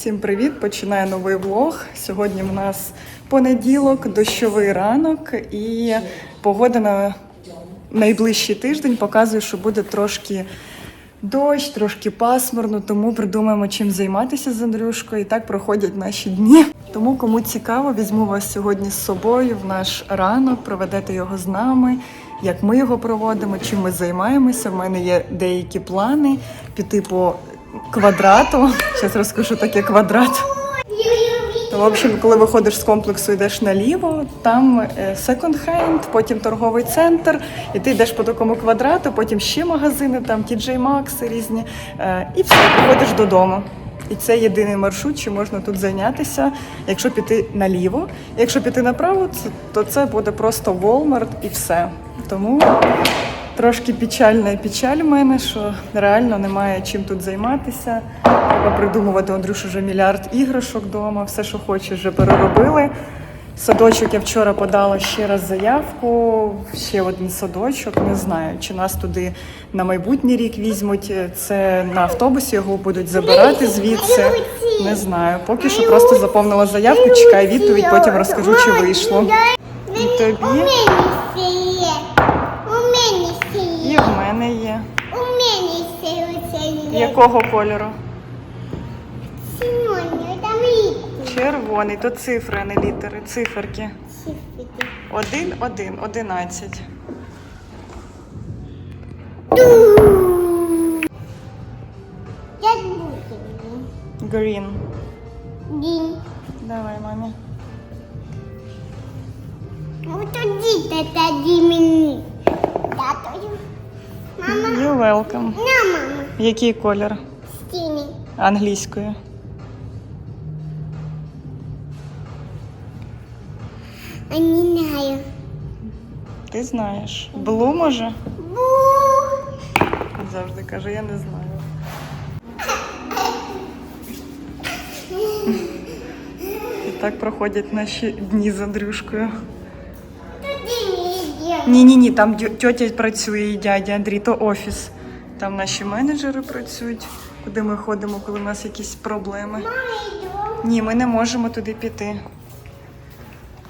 Всім привіт! Починаю новий влог. Сьогодні в нас понеділок, дощовий ранок, і погода на найближчий тиждень показує, що буде трошки дощ, трошки пасмурно, тому придумаємо, чим займатися з Андрюшкою. І так проходять наші дні. Тому, кому цікаво, візьму вас сьогодні з собою в наш ранок, проведете його з нами. Як ми його проводимо, чим ми займаємося. В мене є деякі плани піти по квадрату. Зараз розкажу таке квадрат. То, в общем, коли виходиш з комплексу, йдеш наліво, там секонд-хенд, потім торговий центр, і ти йдеш по такому квадрату, потім ще магазини, там TJ Maxx різні, е, і все, приходиш додому. І це єдиний маршрут, чи можна тут зайнятися, якщо піти наліво. Якщо піти направо, то це буде просто Walmart і все. Тому трошки печальна печаль в мене, що реально немає чим тут займатися. Треба придумувати Андрюш вже мільярд іграшок вдома, все, що хочеш, вже переробили. Садочок я вчора подала ще раз заявку, ще один садочок. Не знаю, чи нас туди на майбутній рік візьмуть. Це на автобусі його будуть забирати звідси. Не знаю. Поки що просто заповнила заявку, чекаю відповідь, потім розкажу, чи вийшло. І тобі, У мене ще є. У мене ще і є. в мене є. У мене ще оце є. Якого кольору? Синьоні, там. Червоний, то цифри, а не літери. Циферки. Сифити. Один, один, одинадцять. Буде? Green. Давай, мамі. Ну тоді тоді мені. Мама. You're welcome. Мама. Який колір? Стіни. Англійською. А не знаю. Ти знаєш. Блу може? Бу. Завжди каже, я не знаю. І так проходять наші дні з Андрюшкою. Йдемо. Ні, там тьотя працює і дядя Андрій, то офіс. Там наші менеджери працюють, куди ми ходимо, коли в нас якісь проблеми. Ні, ми не можемо туди піти.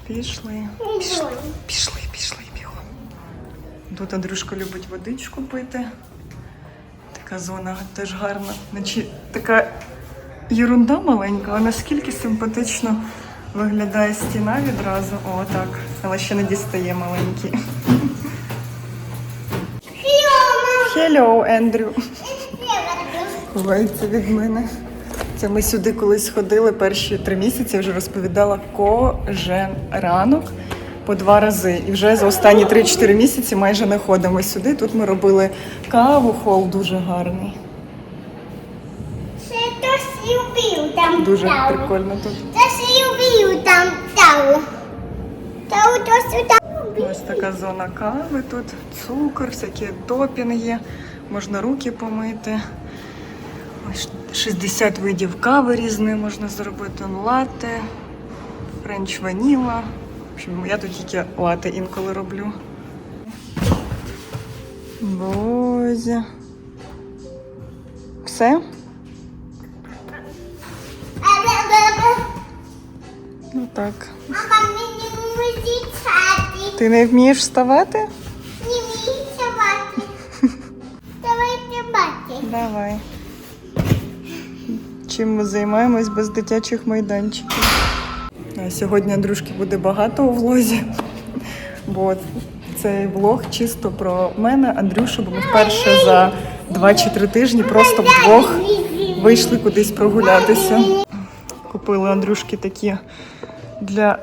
Пішли. Йдемо. Пішли, пішли, бігом. Тут Андрюшка любить водичку пити. Така зона теж гарна. Наче така єрунда маленька, а наскільки симпатично виглядає стіна відразу. О, так. Але ще не дістає маленький. Hello, Ендрю. Ховається від мене. Це ми сюди колись ходили перші три місяці, вже розповідала кожен ранок по два рази. І вже за останні 3-4 місяці майже не ходимо сюди. Тут ми робили каву, хол дуже гарний. Це хтось любив там Дуже таву. прикольно тут. Хтось любив там таву. Таву хтось там любив. Ось така зона кави тут, цукор, всякі допінги, можна руки помити. 60 видів кави різної можна зробити. Лате, френч ваніла. В общем, я тут тільки лате інколи роблю. Бозя. Все? Ну так. Мама мені музичати. Ти не вмієш вставати? Не вмію співати. Давай співати. Давай. Чим ми займаємось без дитячих майданчиків? А Сьогодні Андрюшки буде багато у влозі, бо цей влог чисто про мене, Андрюшу, бо ми вперше за 2 чи 3 тижні просто вдвох вийшли кудись прогулятися. Купили Андрюшки такі для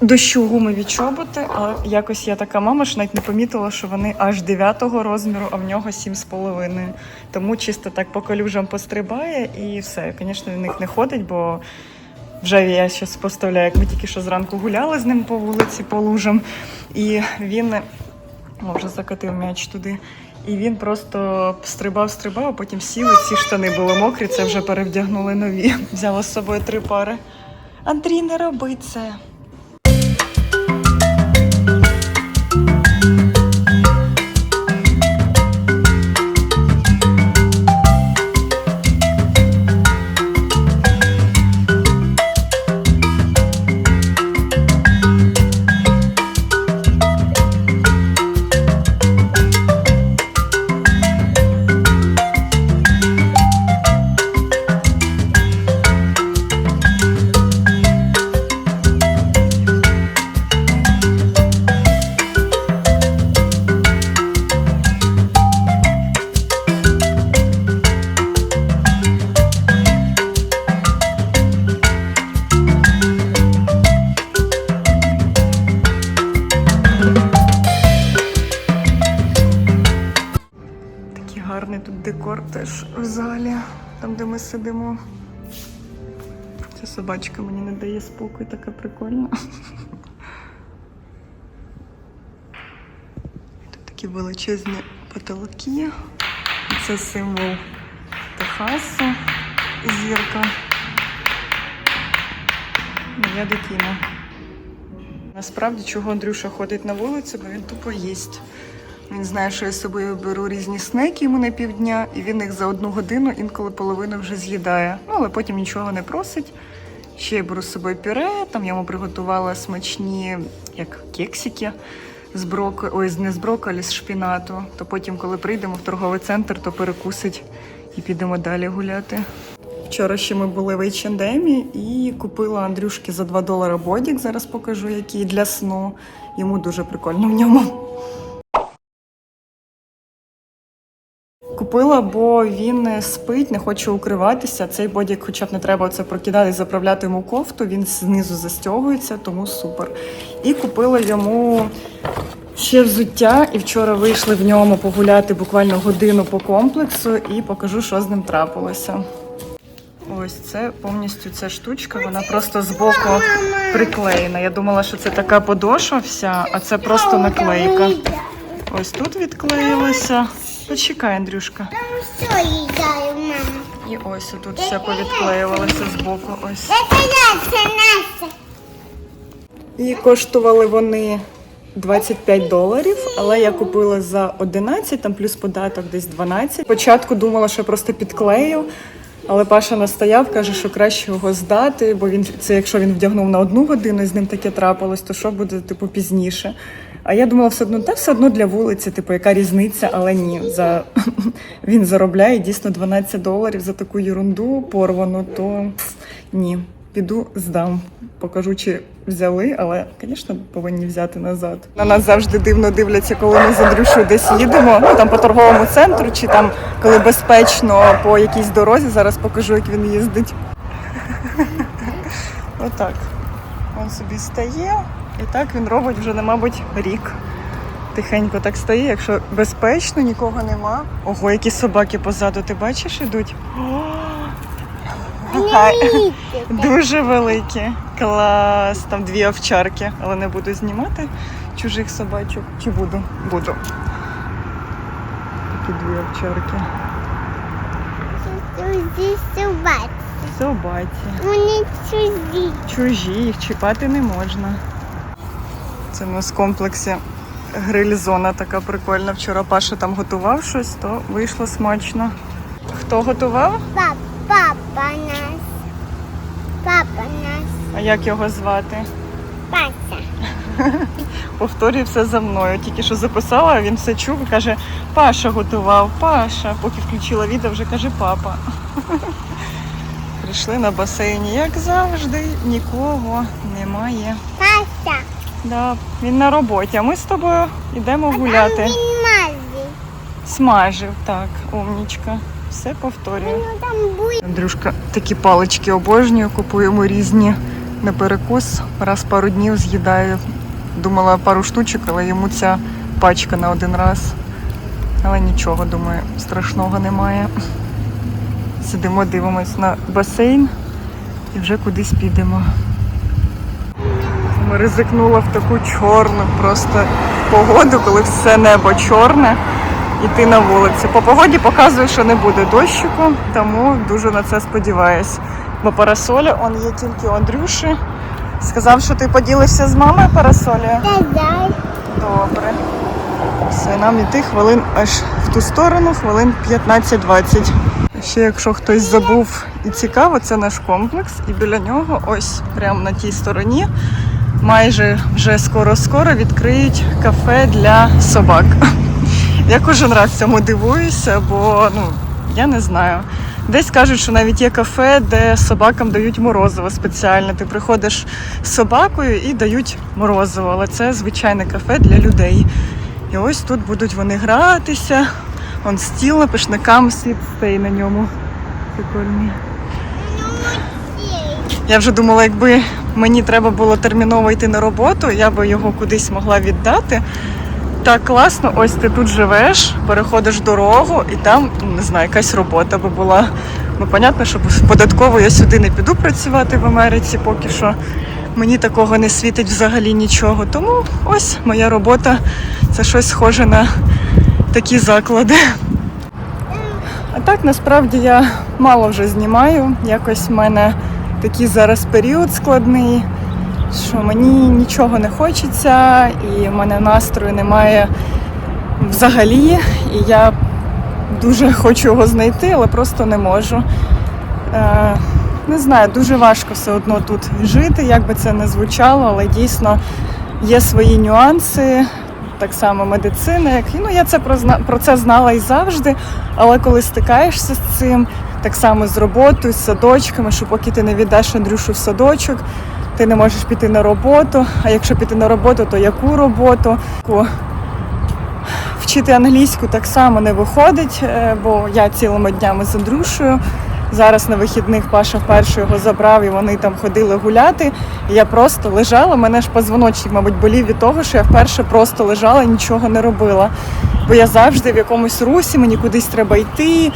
дощу гумові чоботи, але якось я така мама, що навіть не помітила, що вони аж 9 розміру, а в нього 7,5. Тому чисто так по калюжам пострибає і все. Звісно, в них не ходить, бо вже я зараз споставляю, як ми тільки що зранку гуляли з ним по вулиці, по лужам. І він о, вже закатив м'яч туди. І він просто стрибав, стрибав, а потім сів, і ці штани були мокрі, це вже перевдягнули нові. Взяла з собою три пари. Андрій, не роби це. Ми сидимо. Ця собачка мені не дає спокій, така прикольна. Тут такі величезні потолки. Це символ Техасу, зірка. Моя дитина. Насправді, чого Андрюша ходить на вулицю, бо він тупо їсть. Він знає, що я з собою беру різні снеки йому на півдня, і він їх за одну годину інколи половину вже з'їдає. Ну, але потім нічого не просить. Ще я беру з собою пюре, там я йому приготувала смачні, як кексики з броко... ой, не з брокколі, з шпінату. То потім, коли прийдемо в торговий центр, то перекусить і підемо далі гуляти. Вчора ще ми були в H&M і купила Андрюшки за 2 долари бодік. Зараз покажу, який для сну. Йому дуже прикольно в ньому. Купила, бо він спить, не хоче укриватися. Цей бодік, хоча б не треба це прокидати, заправляти йому кофту. Він знизу застягується, тому супер. І купила йому ще взуття. І вчора вийшли в ньому погуляти буквально годину по комплексу і покажу, що з ним трапилося. Ось це повністю ця штучка, вона просто збоку приклеєна. Я думала, що це така подошва вся, а це просто наклейка. Ось тут відклеїлося. Почекай, Андрюшка. Там все їдаю, мама. І ось тут все повідклеювалося. Ось. Це наше, наше. І коштували вони 25 доларів, але я купила за 11, там плюс податок десь 12. Спочатку думала, що я просто підклею, але Паша настояв, каже, що краще його здати, бо він це якщо він вдягнув на одну годину і з ним таке трапилось, то що буде типу пізніше. А я думала, все одно, та все одно для вулиці, типу, яка різниця, але ні. За він заробляє дійсно 12 доларів за таку ерунду порвану, то ні. Піду здам, покажу, чи взяли, але, звісно, повинні взяти назад. На нас завжди дивно дивляться, коли ми з Андрюшою десь їдемо, ну там по торговому центру, чи там коли безпечно по якійсь дорозі. Зараз покажу, як він їздить. Отак. Він собі стає, і так він робить вже, мабуть, рік. Тихенько так стає, якщо безпечно, нікого нема. Ого, які собаки позаду, ти бачиш, ідуть? Дуже великі. Клас. Там дві овчарки, але не буду знімати чужих собачок. Чи буду? Буду. Такі дві овчарки. Чужі собаки. Собаці. Вони чужі. Чужі, їх чіпати не можна. Це в нас в комплексі гриль-зона така прикольна. Вчора Паша там готував щось, то вийшло смачно. Хто готував? Папа, папа наш. Папа наш. А як його звати? Пася. Повторює все за мною. Тільки що записала, а він все чув і каже, Паша готував, Паша. Поки включила відео, вже каже папа. Прийшли на басейні, як завжди, нікого немає. Да, він на роботі, а ми з тобою йдемо гуляти. Там він мазі. Смажив, так, умнічка. Все повторюю. Ну. Андрюшка такі палички обожнює, купуємо різні на перекус. Раз пару днів з'їдає. Думала пару штучок, але йому ця пачка на один раз. Але нічого, думаю, страшного немає. Сидимо, дивимось на басейн і вже кудись підемо. Ми ризикнула в таку чорну просто погоду, коли все небо чорне, іти на вулицю. По погоді показує, що не буде дощику, тому дуже на це сподіваюсь. Бо парасоля он є тільки у Андрюші. Сказав, що ти поділився з мамою. Дай-дай. Добре. Все, нам іти хвилин аж в ту сторону, хвилин 15-20. Ще якщо хтось забув і цікаво, це наш комплекс, і біля нього, ось прямо на тій стороні, майже вже скоро-скоро відкриють кафе для собак. Я кожен раз цьому дивуюся, бо ну я не знаю. Десь кажуть, що навіть є кафе, де собакам дають морозиво спеціально. Ти приходиш з собакою і дають морозиво, але це звичайне кафе для людей. І ось тут будуть вони гратися. Он стіл на пишникам світ стей на ньому. Прикольний. Я вже думала, якби мені треба було терміново йти на роботу, я би його кудись могла віддати. Так класно, ось ти тут живеш, переходиш дорогу, і там, не знаю, якась робота би була Ну, понятно, що податково я сюди не піду працювати в Америці поки що. Мені такого не світить взагалі нічого. Тому ось моя робота це щось схоже на такі заклади. А так насправді я мало вже знімаю. Якось в мене такий зараз період складний, що мені нічого не хочеться, і в мене настрою немає взагалі. І я дуже хочу його знайти, але просто не можу. Е, не знаю, дуже важко все одно тут жити, як би це не звучало, але дійсно є свої нюанси. Так само медицина, як ну я це про, про це знала і завжди. Але коли стикаєшся з цим, так само з роботою, з садочками, що поки ти не віддаш Андрюшу в садочок, ти не можеш піти на роботу. А якщо піти на роботу, то яку роботу? Вчити англійську так само не виходить, е, бо я цілими днями з Андрюшею. Зараз на вихідних Паша вперше його забрав і вони там ходили гуляти. І я просто лежала, мене ж позвоночник, мабуть, болів від того, що я вперше просто лежала і нічого не робила. Бо я завжди в якомусь русі, мені кудись треба йти,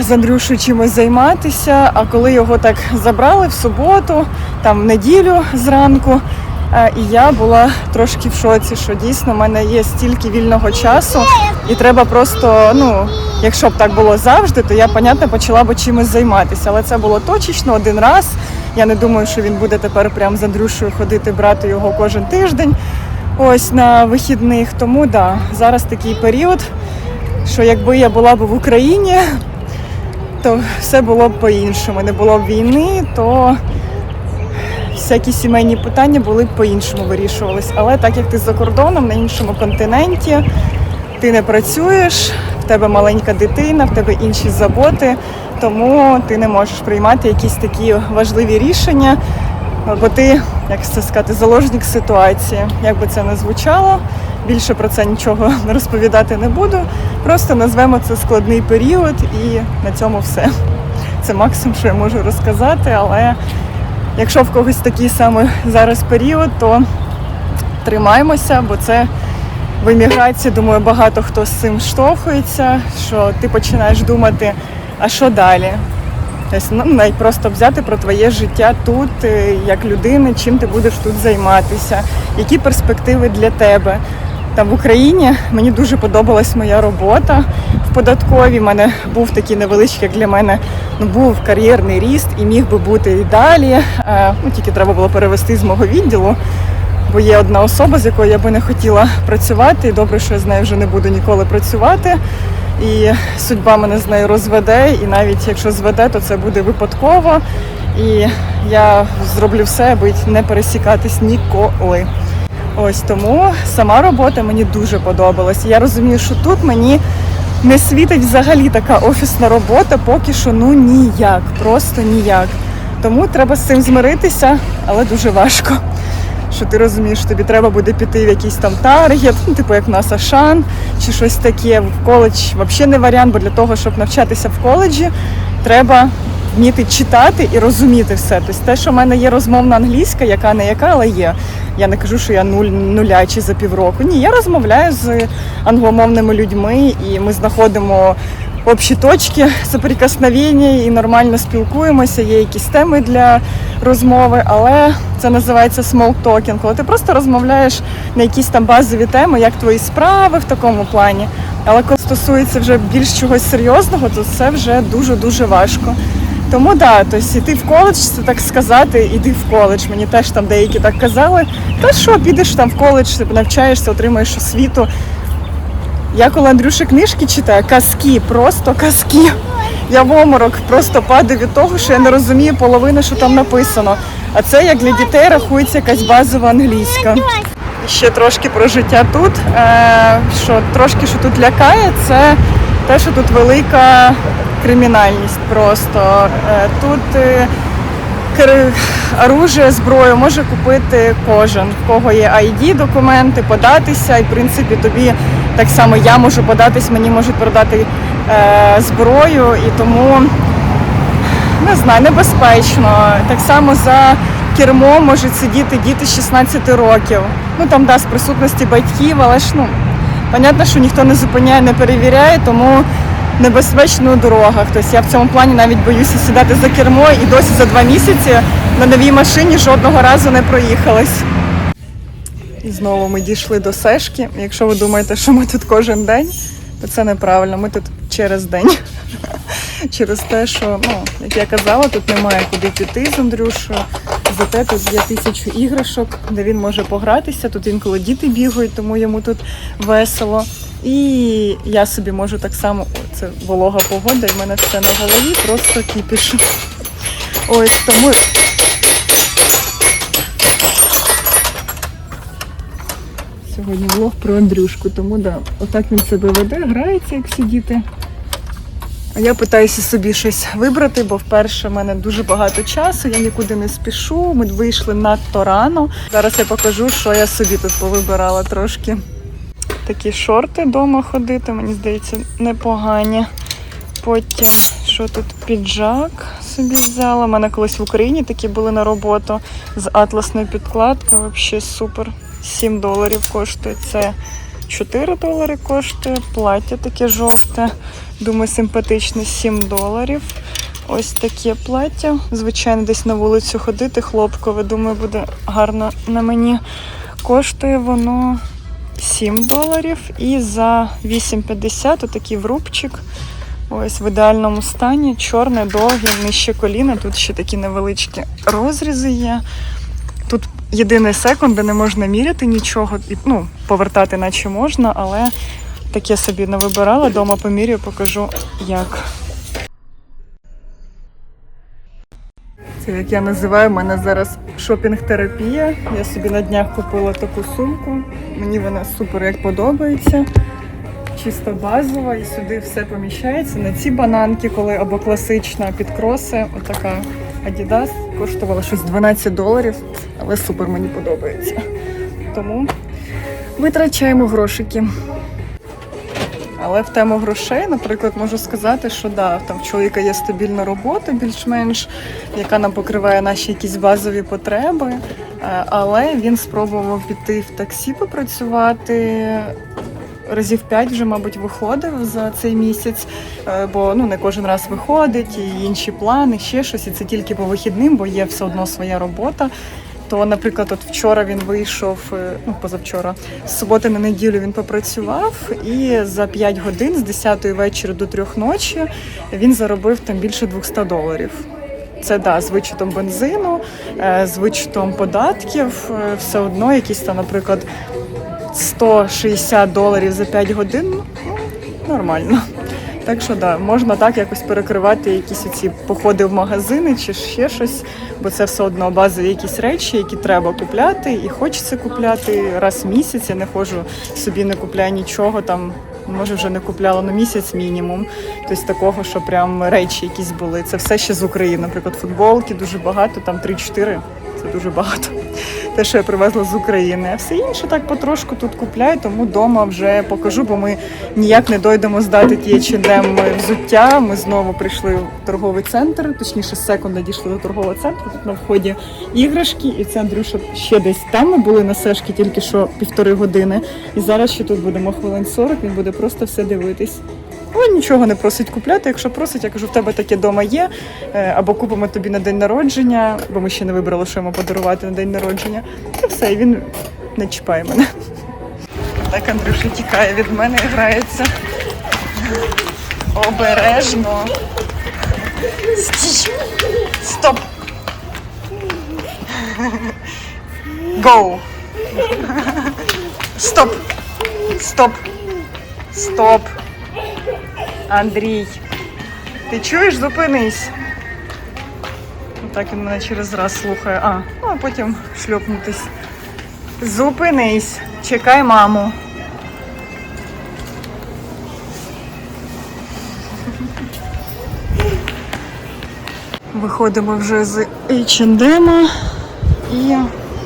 з Андрюшею чимось займатися. А коли його так забрали в суботу, там в неділю зранку, е, і я була трошки в шоці, що дійсно в мене є стільки вільного часу, і треба просто, ну, якщо б так було завжди, то я, понятно, почала б чимось займатися. Але це було точечно один раз. Я не думаю, що він буде тепер прям з Андрюшею ходити, брати його кожен тиждень. Ось на вихідних. Тому да, зараз такий період, що якби я була б в Україні, то все було б по-іншому. Не було б війни, то всякі сімейні питання були б по-іншому вирішувались. Але так як ти за кордоном на іншому континенті, ти не працюєш, в тебе маленька дитина, в тебе інші заботи, тому ти не можеш приймати якісь такі важливі рішення, бо ти, як це сказати, заложник ситуації. Як би це не звучало, більше про це нічого розповідати не буду. Просто назвемо це складний період і на цьому все. Це максимум, що я можу розказати, але якщо в когось такий саме зараз період, то тримаємося, бо це в еміграції, думаю, багато хто з цим штовхується, що ти починаєш думати, а що далі? Тобто, навіть просто взяти про твоє життя тут, е, як людини, чим ти будеш тут займатися, які перспективи для тебе. Там в Україні мені дуже подобалась моя робота в податковій. У мене був такий невеличкий, як для мене ну, був кар'єрний ріст і міг би бути і далі. Е, Ну, тільки треба було перевести з мого відділу бо є одна особа, з якою я би не хотіла працювати. І добре, що я з нею вже не буду ніколи працювати. І судьба мене з нею розведе, і навіть якщо зведе, то це буде випадково. І я зроблю все, аби не пересікатись ніколи. Ось тому сама робота мені дуже подобалась. Я розумію, що тут мені не світить взагалі така офісна робота, поки що ну ніяк, просто ніяк. Тому треба з цим змиритися, але дуже важко що ти розумієш, що тобі треба буде піти в якийсь там таргет, ну, типу як в нас Ашан чи щось таке. В коледж взагалі не варіант, бо для того, щоб навчатися в коледжі, треба вміти читати і розуміти все. Тобто те, що в мене є розмовна англійська, яка не яка, але є. Я не кажу, що я нуль нулячий за півроку. Ні, я розмовляю з англомовними людьми, і ми знаходимо общі точки соприкосновення і нормально спілкуємося. Є якісь теми для розмови, але це називається small talking, коли ти просто розмовляєш на якісь там базові теми, як твої справи в такому плані. Але коли стосується вже більш чогось серйозного, то це вже дуже дуже важко. Тому да, тобто іти в коледж, це так сказати, іди в коледж. Мені теж там деякі так казали. Та що, підеш там в коледж, навчаєшся, отримаєш освіту. Я коли Андрюша книжки читаю, казки, просто казки. Я в оморок просто падаю від того, що я не розумію половини, що там написано. А це як для дітей рахується якась базова англійська. Ще трошки про життя тут. Е, Що трошки що тут лякає, це те, що тут велика кримінальність просто. Е, Тут е, оружие, зброю може купити кожен, в кого є ID, документи, податися. І в принципі тобі так само я можу податись, мені можуть продати е, зброю, і тому не знаю, небезпечно. Так само за кермом можуть сидіти діти з 16 років. Ну там да, з присутності батьків, але ж ну понятно, що ніхто не зупиняє, не перевіряє, тому небезпечно у дорогах. Тобто я в цьому плані навіть боюся сідати за кермо і досі за два місяці на новій машині жодного разу не проїхалась. І знову ми дійшли до Сешки. Якщо ви думаєте, що ми тут кожен день, то це неправильно. Ми тут через день. Через те, що, ну, як я казала, тут немає куди піти з Андрюшою. Зате тут є тисячу іграшок, де він може погратися. Тут інколи діти бігають, тому йому тут весело. І я собі можу так само, це волога погода, і в мене все на голові, просто кіпіш. Ось тому Сьогодні влог про Андрюшку, тому да, отак він себе веде, грається, як всі діти. Я питаюся собі щось вибрати, бо вперше в мене дуже багато часу, я нікуди не спішу. Ми вийшли надто рано. Зараз я покажу, що я собі тут повибирала трошки. Такі шорти вдома ходити, мені здається, непогані. Потім, що тут піджак собі взяла. У мене колись в Україні такі були на роботу з атласною підкладкою. Взагалі супер. 7 доларів коштує. Це 4 долари коштує. Плаття таке жовте. Думаю, симпатичне 7 доларів. Ось таке плаття. Звичайно, десь на вулицю ходити, хлопкове. Думаю, буде гарно на мені. Коштує воно 7 доларів. І за 8,50 отакий врубчик. Ось в ідеальному стані. Чорне, довге, нижче коліна. Тут ще такі невеличкі розрізи є. Тут єдиний секунд, де не можна міряти нічого, ну, повертати наче можна, але таке собі не вибирала. Дома поміряю, покажу як. Це як я називаю, в мене зараз шопінг-терапія. Я собі на днях купила таку сумку. Мені вона супер як подобається. Чисто базова, і сюди все поміщається. На ці бананки, коли або класична під кроси, отака Adidas, коштувала щось 12 доларів, але супер мені подобається. Тому витрачаємо грошики. Але в тему грошей, наприклад, можу сказати, що да, там в чоловіка є стабільна робота, більш-менш, яка нам покриває наші якісь базові потреби. Е, Але він спробував піти в таксі попрацювати. Разів п'ять вже, мабуть, виходив за цей місяць, е, бо ну не кожен раз виходить, і інші плани, ще щось, і це тільки по вихідним, бо є все одно своя робота. То, наприклад, от вчора він вийшов, е, ну позавчора, з суботи на неділю він попрацював, і за 5 годин з 10 вечора до 3 ночі він заробив там більше 200 доларів. Це да, з вичетом бензину, е, з вичетом податків, е, все одно якісь там, наприклад, 160 доларів за 5 годин. Ну, нормально. Так що да, можна так якось перекривати якісь ці походи в магазини чи ще щось, бо це все одно базові якісь речі, які треба купляти, і хочеться купляти раз в місяць. Я не ходжу собі, не купляю нічого там. Може, вже не купляла на місяць мінімум. Тобто такого, що прям речі якісь були. Це все ще з України. Наприклад, футболки дуже багато, там 3-4. Це дуже багато. Те, що я привезла з України. А все інше так потрошку тут купляю, тому вдома вже покажу, бо ми ніяк не дойдемо здати ті H&M взуття. Ми знову прийшли в торговий центр, точніше, секунда дійшли до торгового центру. Тут на вході іграшки, і це Андрюша ще десь там. Ми були на сешки тільки що півтори години. І зараз ще тут будемо хвилин 40, він буде просто все дивитись. О, нічого не просить купляти. Якщо просить, я кажу, в тебе таке вдома є, е, або купимо тобі на день народження, бо ми ще не вибрали, що йому подарувати на день народження. І все, і він не чіпає мене. Так Андрюша тікає від мене і грається. Обережно. Стій. Стоп. Гоу. Стоп. Стоп. Стоп. Андрій, ти чуєш, зупинись. Так він мене через раз слухає. А, ну а потім шльопнутись. Зупинись, чекай маму. Виходимо вже з H&M і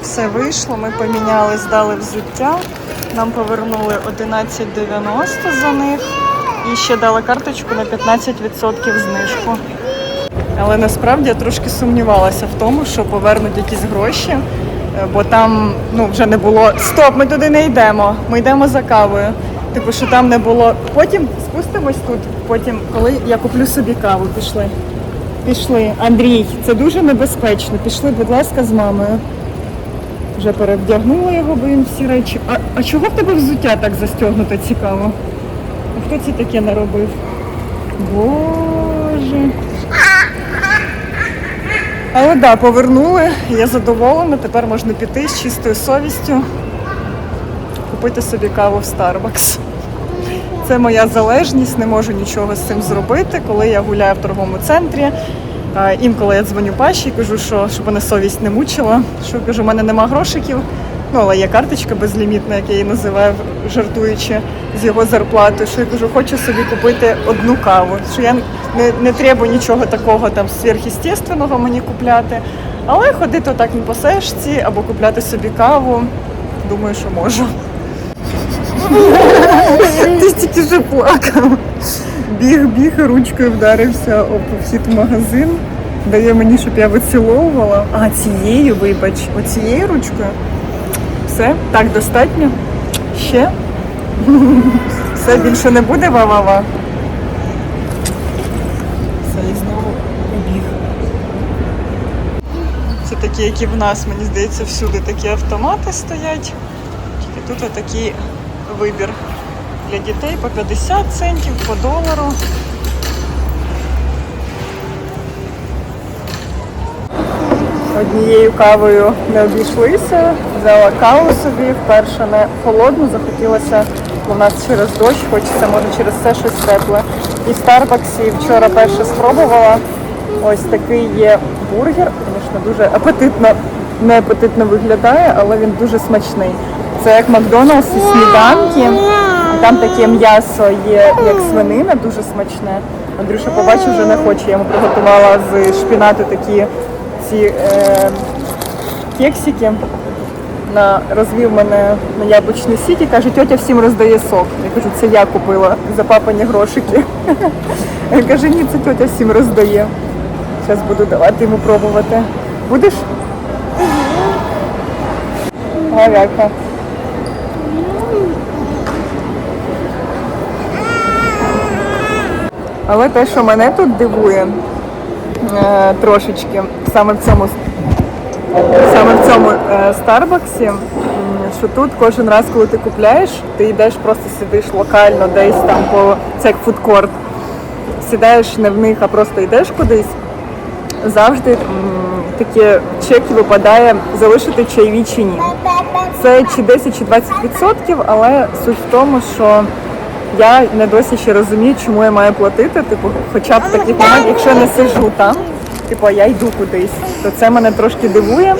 все вийшло. Ми поміняли, здали взуття. Нам повернули 11,90 за них і ще дали карточку на 15% знижку. Але насправді я трошки сумнівалася в тому, що повернуть якісь гроші, е, бо там ну, вже не було Стоп, ми туди не йдемо. Ми йдемо за кавою. Типу, що там не було. Потім спустимось тут. Потім, коли я куплю собі каву, пішли. Пішли. Андрій, це дуже небезпечно. Пішли, будь ласка, з мамою. Вже перевдягнула його, бо він всі речі. А, а чого в тебе взуття так застягнуто цікаво? Це таке наробив? Боже. Але да, повернули, я задоволена, тепер можна піти з чистою совістю, купити собі каву в Starbucks. Це моя залежність, не можу нічого з цим зробити. Коли я гуляю в торговому центрі, інколи я дзвоню Паші і кажу, що щоб мене совість не мучила. Що кажу, у мене нема грошиків. Ну, але є карточка безлімітна, як я її називаю, жартуючи з його зарплатою. Що я кажу, хочу собі купити одну каву. Що я не, не треба нічого такого там сверхъестественного мені купляти. Але ходити отак на посешці або купляти собі каву. Думаю, що можу. Ти тільки що плакав. Біг, біг, ручкою вдарився об вхід магазин. Дає мені, щоб я виціловувала. А цією, вибач, оцією ручкою. Все, так достатньо. Ще. Все більше не буде ва-ва-ва. Все, і знову побіг. Це такі, як і в нас, мені здається, всюди такі автомати стоять. Тільки тут отакий вибір для дітей по 50 центів, по долару. Однією кавою не обійшлися, взяла каву собі, вперше не холодну, захотілося, в нас через дощ, хочеться, може через це щось тепле. І в Старбаксі вчора перше спробувала. Ось такий є бургер, звісно, дуже апетитно, не апетитно виглядає, але він дуже смачний. Це як Макдональдс і сніданки. Там таке м'ясо є, як свинина, дуже смачне. Андрюша побачив, вже не хоче. Я йому приготувала з шпінату такі ці е, кексики. На, розвів мене на яблучний сік і каже, тьотя всім роздає сок. Я кажу, це я купила за папані грошики. Каже, ні, це тьотя всім роздає. Зараз буду давати йому пробувати. Будеш? Галяка. Але те, що мене тут дивує трошечки, саме в цьому саме в цьому е, Старбаксі, що тут кожен раз, коли ти купляєш, ти йдеш просто сидиш локально десь там по це як фудкорт. Сідаєш не в них, а просто йдеш кудись. Завжди м, таке чеки випадає залишити чайові чи ні. Це чи 10, чи 20 відсотків, але суть в тому, що я не досі ще розумію, чому я маю платити. Типу, хоча б таких моментах, якщо я не сиджу там, типу, я йду кудись, то це мене трошки дивує.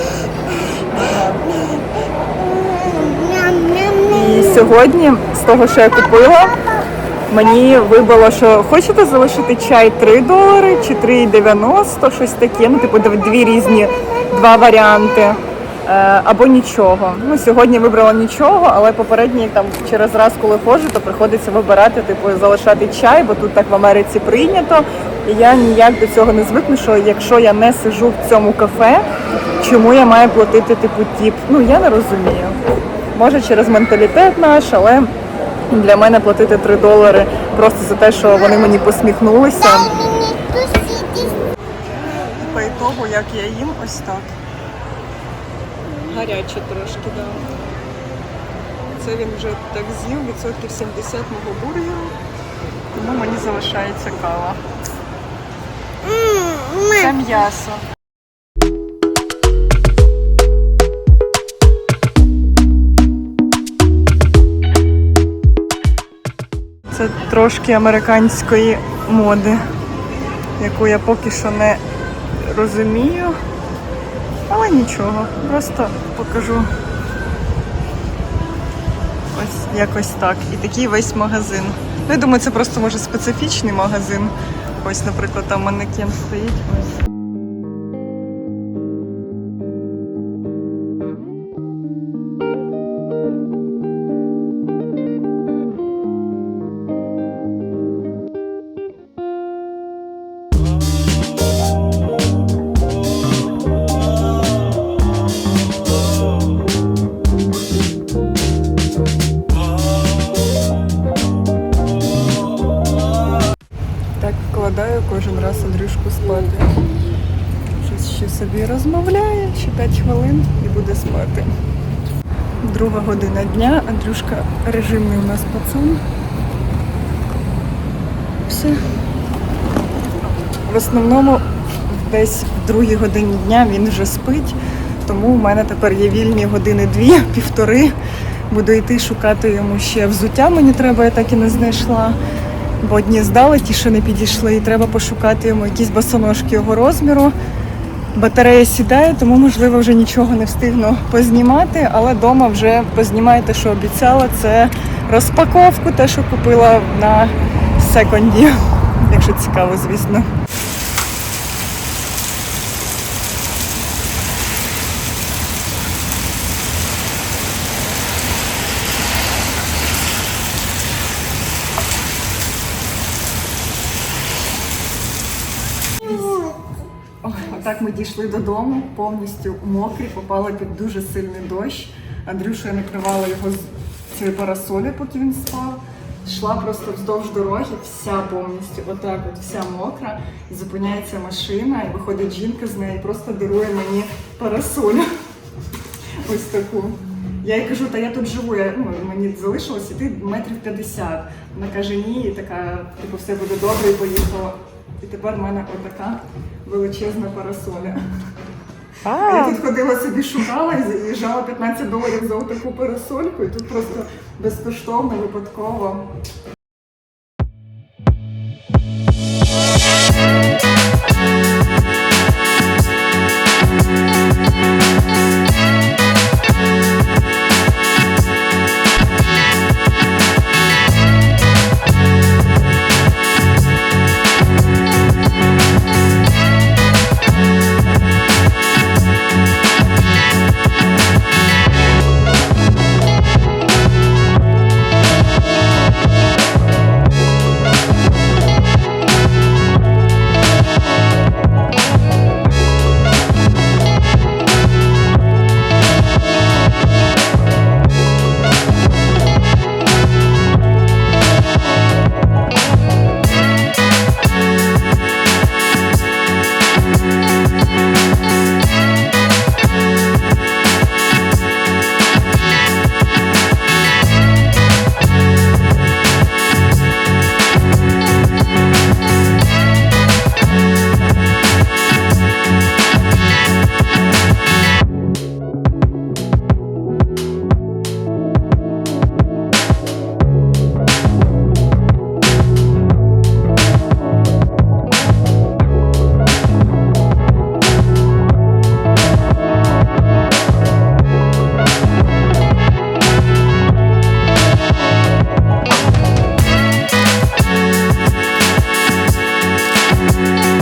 І сьогодні, з того, що я купила, мені вибило, що хочете залишити чай 3 долари чи 3,90, щось таке. Ну, типу, дві різні, два варіанти. Е, Або нічого. Ну, сьогодні вибрала нічого, але попередній там через раз, коли ходжу, то приходиться вибирати, типу, залишати чай, бо тут так в Америці прийнято. І я ніяк до цього не звикну, що якщо я не сижу в цьому кафе, чому я маю платити типу тіп? Ну я не розумію. Може через менталітет наш, але для мене платити 3 долари просто за те, що вони мені посміхнулися. По ітогу, як я їм, ось так. Гаряче трошки, так. Да. Це він вже так з'їв, відсотків 70 мого бургеру. Тому мені залишається кава. Це м'ясо. Це трошки американської моди, яку я поки що не розумію. Але нічого, просто покажу. Ось якось так. І такий весь магазин. Ну, я думаю, це просто може специфічний магазин. Ось, наприклад, там манекен стоїть. Ось. Друга година дня, Андрюшка режимний у нас пацан. Все. В основному десь в другій годині дня він вже спить, тому у мене тепер є вільні години дві, півтори. Буду йти шукати йому ще взуття. Мені треба, я так і не знайшла. Бо одні здали, ті, що не підійшли, і треба пошукати йому якісь босоножки його розміру. Батарея сідає, тому можливо вже нічого не встигну познімати, але вдома вже познімаю те, що обіцяла. Це розпаковку, те, що купила на секонді, якщо цікаво, звісно. Ой, отак ми дійшли додому, повністю мокрі, попали під дуже сильний дощ. Андрюша накривала його з цієї парасолі, поки він спав. Йшла просто вздовж дороги, вся повністю, отак, от вся мокра. І зупиняється машина, і виходить жінка з неї, просто дарує мені парасолю. Ось таку. Я їй кажу, та я тут живу, я, ну, мені залишилось іти метрів 50. Вона каже, ні, і така, типу, все буде добре, і поїхала. І тепер в мене отака величезна парасоля. А я тут ходила собі, шукала і заїжджала 15 доларів за отаку парасольку, і тут просто безкоштовно, випадково